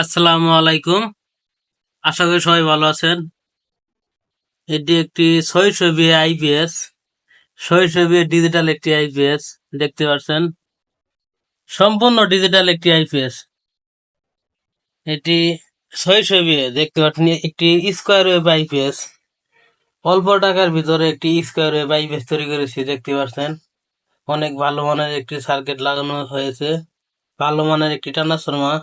আসসালামু আলাইকুম। আশা করি সবাই ভালো আছেন। এটি একটি শৈশবী আইপিএস শৈশবী ডিজিটাল একটি আইপিএস দেখতে পাচ্ছেন। সম্পূর্ণ ডিজিটাল একটি আইপিএস এটি শৈশবী, দেখতে পাচ্ছেন, একটি স্কোয়ার ওয়েব আইপিএস অল্প টাকার ভিতরে একটি স্কোয়ার ওয়েব আইপিএস তৈরি করেছি, দেখতে পাচ্ছেন। অনেক ভালো মানের একটি সার্কিট লাগানো হয়েছে। ভালো মানের একটি ট্রান্সফর্মার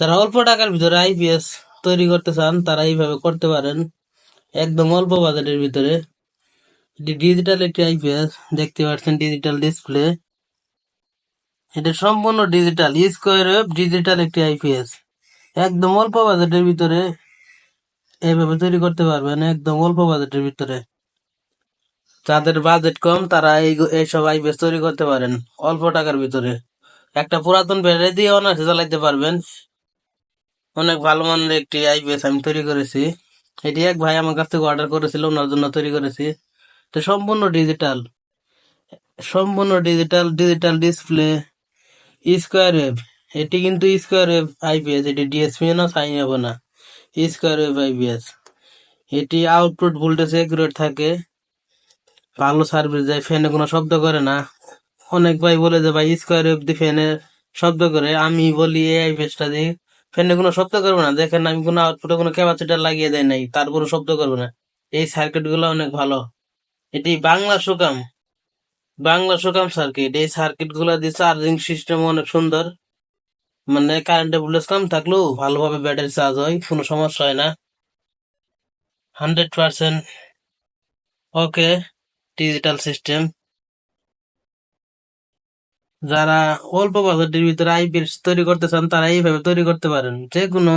যারা অল্প টাকার ভিতরে আইপিএস তৈরি করতে চান, তারা এইভাবে করতে পারেন। একদম অল্প বাজেটের ভিতরে। ডিজিটাল একটি আইপিএস দেখতে পাচ্ছেন ডিজিটাল ডিসপ্লে এটা সম্পূর্ণ ডিজিটাল স্কোয়ার ওয়েব ডিজিটাল একটি আইপিএস একদম অল্প বাজেটের ভিতরে এইভাবে তৈরি করতে পারবেন, একদম অল্প বাজেটের ভিতরে। যাদের বাজেট কম, তারা এই এইসব আইপিএস তৈরি করতে পারেন, অল্প টাকার ভিতরে। একটা পুরাতন ব্যাটারি দিয়ে অনার্সে চালাইতে পারবেন। অনেক ভালো মানের একটি আইপিএস আমি তৈরি করেছি। এটি এক ভাই আমার কাছ থেকে অর্ডার করেছিল, ওনার জন্য তৈরি করেছি। তো সম্পূর্ণ ডিজিটাল সম্পূর্ণ digital digital display square wave এটি কিন্তু স্কোয়ার ওয়েভ আইপিএস এটি ডিএসপি না সাইন হবে না। স্কোয়ার ওয়েভ আইপিএস এটি আউটপুট ভোল্টেজ একুরেট থাকে। ভালো সার্ভিস দেয় ফ্যানে কোনো শব্দ করে না। অনেক ভাই বলে যে, ভাই স্কোয়ার ওয়েভ দিয়ে ফ্যানে শব্দ করে। আমি বলি, এই আইপিএসটা দিয়ে ফ্যানে কোনো শব্দ করবে না। দেখেন আমি কোনো আউটপুটে কোনো ক্যাপাসিটার লাগিয়ে দেয় নাই তারপরে শব্দ করবে না। এই সার্কিটগুলো অনেক ভালো। এটি বাংলা সুকাম। বাংলা সুকাম সার্কিট এই সার্কিটগুলো দিয়ে চার্জিং সিস্টেম অনেক সুন্দর। মানে কারেন্টের ভোল্টেজ কম থাকলেও ভালোভাবে ব্যাটারি চার্জ হয়, কোনো সমস্যা হয় না। Hundred percent okay digital system যারা অল্প বাজেটের ভিতরে আইপিএস তৈরি করতে চান, তারা এইভাবে তৈরি করতে পারেন। যে কোনো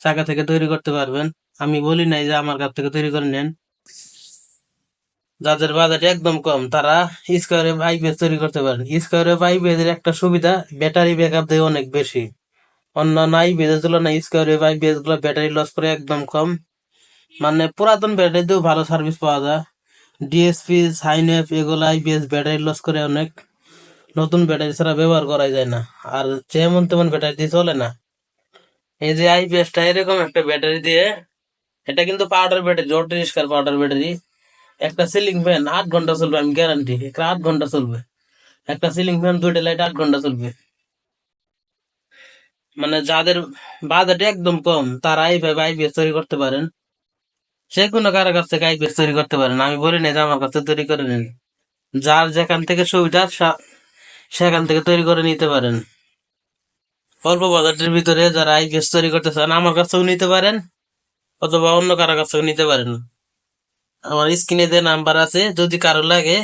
জায়গা থেকে তৈরি করতে পারবেন। আমি বলি নাই যে আমার কাছ থেকে তৈরি করে নেন। যাদের বাজেট একদম কম, তারা স্কোয়ারে আইপিএস তৈরি করতে পারেন। স্কোয়ারে আইপিএস এর একটা সুবিধা ব্যাটারি ব্যাকআপ দেয় অনেক বেশি। অন্যান্য আইপিএস এর তুলনায় স্কোয়ারে আইপিএসগুলো ব্যাটারি লস করে একদম কম। মানে পুরাতন ব্যাটারি দিয়েও ভালো সার্ভিস পাওয়া যায়। ডিএসপি সাইনএফ এগুলো আইপিএস ব্যাটারি লস করে অনেক। নতুন ব্যাটারি ছাড়া ব্যবহার করা যায় না। আর যেমন তেমন ব্যাটারি দিয়ে চলে না। এই যে আইপিএসটা এরকম একটা ব্যাটারি দিয়ে, এটা কিন্তু পাউডার ব্যাটারি, জোর রিস্কার পাউডার ব্যাটারি। একটা সিলিং ফ্যান আট ঘণ্টা চলবে, আমি গ্যারান্টি আট ঘণ্টা চলবে। একটা সিলিং ফ্যান দুইটা লাইট আট ঘণ্টা চলবে। মানে যাদের বাজেট একদম কম, তারা এইভাবে আইপিএস তৈরি করতে পারেন। যে কোনো কারও কাছ থেকে আইপিএস তৈরি করতে পারেন। আমি বলি না যে আমার কাছে তৈরি করে নিন। যার যেখান থেকে সুবিধা সেখান থেকে তৈরি করে নিতে পারেন। অল্প বাজেটের ভিতরে যারা আইপিএস তৈরি করতে চান, আমার কাছেও নিতে পারেন, অথবা অন্য কারও কাছেও নিতে পারেন। আমার স্ক্রিনে যে নাম্বার আছে, যদি কারও লাগে,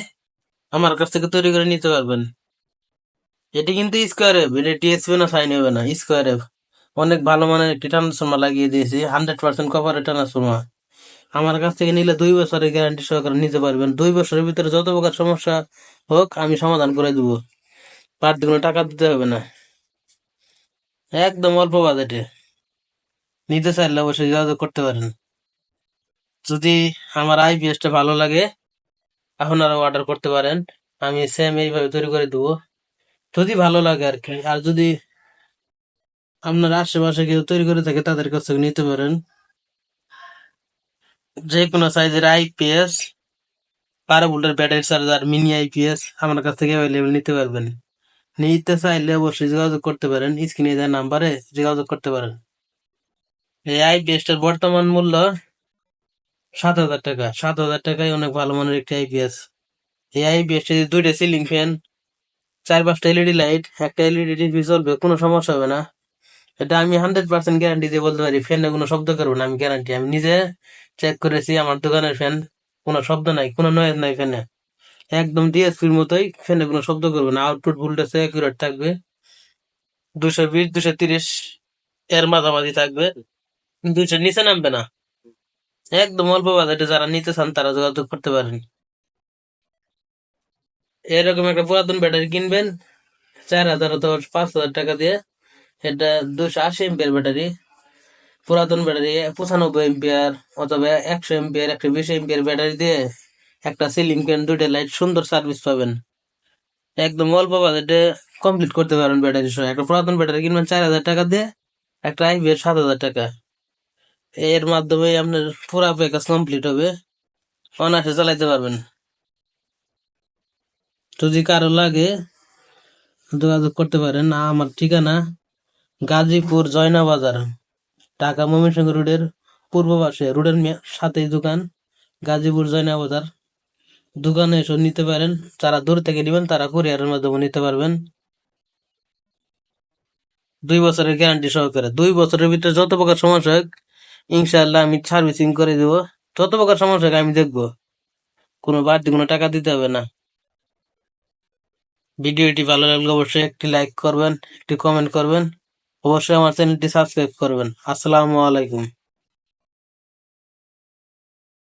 আমার কাছ থেকে তৈরি করে নিতে পারবেন। এটি কিন্তু স্কোয়ার এফ এটা টিএসপি না সাইন হবে না স্কোয়ার এফ অনেক ভালো মানের একটি ট্রান্সফর্মার লাগিয়ে দিয়েছি, হান্ড্রেড পার্সেন্ট কভারের ট্রান্সফর্মার আমার কাছ থেকে নিলে দুই বছরের গ্যারান্টি সহকারে নিতে পারবেন। দুই বছরের ভিতরে যত প্রকার সমস্যা হোক, আমি সমাধান করে দেবো। পার কোনো টাকা দিতে হবে না। একদম অল্প বাজেটে। নিতে চাইলে অবশ্যই যোগাযোগ করতে পারেন। যদি আমার আইপিএসটা ভালো লাগে, আপনারা অর্ডার করতে পারেন। আমি সেম এইভাবে তৈরি করে দেবো। যদি ভালো লাগে আর কি। আর যদি আপনার আশেপাশে কেউ তৈরি করে থাকে, তাদের কাছ নিতে পারেন। যে কোনো সাইজের আইপিএস বারো ভোল্টের ব্যাটারি চার্জার মিনি আইপিএস আমার কাছ থেকে অ্যাভেলেবেল নিতে পারবেন। নিতে চাইলে অবশ্যই যোগাযোগ করতে পারেন স্ক্রিনে দেওয়া নাম্বারে যোগাযোগ করতে পারেন এই আইপিএসটার বর্তমান মূল্য সাত হাজার টাকা সাত হাজার টাকায় অনেক ভালো মানের একটি আইপিএস এই আইপিএসটা দুইটা সিলিং ফ্যান চার পাঁচটা এলইডি লাইট একটা এলইডি টিভি চলবে কোনো সমস্যা হবে না। এটা আমি হান্ড্রেড পার্সেন্ট গ্যারান্টি দিয়ে বলতে পারি। ফ্যানে কোনো শব্দ করবে না, আমি গ্যারান্টি আমি নিজে চেক করেছি, আমার দোকানের ফ্যান কোনো শব্দ নাই, কোনো নয়েজ নাই ফ্যানে একদম ডিএসপির মতোই ফ্যানে কোনো শব্দ করবে না আউটপুট ভোল্টেজ অ্যাকুরেট থাকবে। দুশো বিশ দুশো তিরিশ, এর মাঝামাঝি থাকবে। দুশো নিচে নামবে না। একদম অল্প বাজেটে যারা নিতে চান, তারা যোগাযোগ করতে পারেন। এরকম একটা পুরাতন ব্যাটারি কিনবেন, চার হাজার অথবা পাঁচ হাজার টাকা দিয়ে। এটা দুশো আশি এমপিয়ার ব্যাটারি। পুরাতন ব্যাটারি, পঁচানব্বই এমপিয়ার অথবা একশো এমপিয়ার একশো বিশ এমপিয়ার ব্যাটারি দিয়ে। একটা সিলিং ফ্যান দুইটা লাইট সুন্দর সার্ভিস পাবেন। একদম অল্প বাজেটে কমপ্লিট করতে পারবেন ব্যাটারি সহ। একটা পুরাতন ব্যাটারি কিনবেন চার হাজার টাকা দিয়ে, একটা আইপিএস সাত হাজার টাকা। এর মাধ্যমে আপনার পুরা প্যাকেজ কমপ্লিট হবে। অনায়াসে চালাইতে পারবেন। যদি কারও লাগে, যোগাযোগ করতে পারেন। আমার ঠিকানা গাজীপুর জয়না বাজার ঢাকা ময়মনসিংহ রোডের পূর্ব পাশে, রোডের সাথেই দোকান, গাজীপুর জয়না বাজার দোকানে এসব নিতে পারেন। যারা দূর থেকে নেবেন, তারা কুরিয়ারের মাধ্যমে নিতে পারবেন। দুই বছরের গ্যারান্টি সহকারে। দুই বছরের ভিতরে যত প্রকার সমস্যা হোক, ইনশাআল্লাহ আমি সার্ভিসিং করে দেব। যত প্রকার সমস্যা হোক, আমি দেখব। কোনো বাড়তি কোনো টাকা দিতে হবে না। ভিডিওটি ভালো লাগলে অবশ্যই একটি লাইক করবেন, একটি কমেন্ট করবেন। অবশ্যই আমার চ্যানেলটি সাবস্ক্রাইব করবেন। আসসালামু আলাইকুম।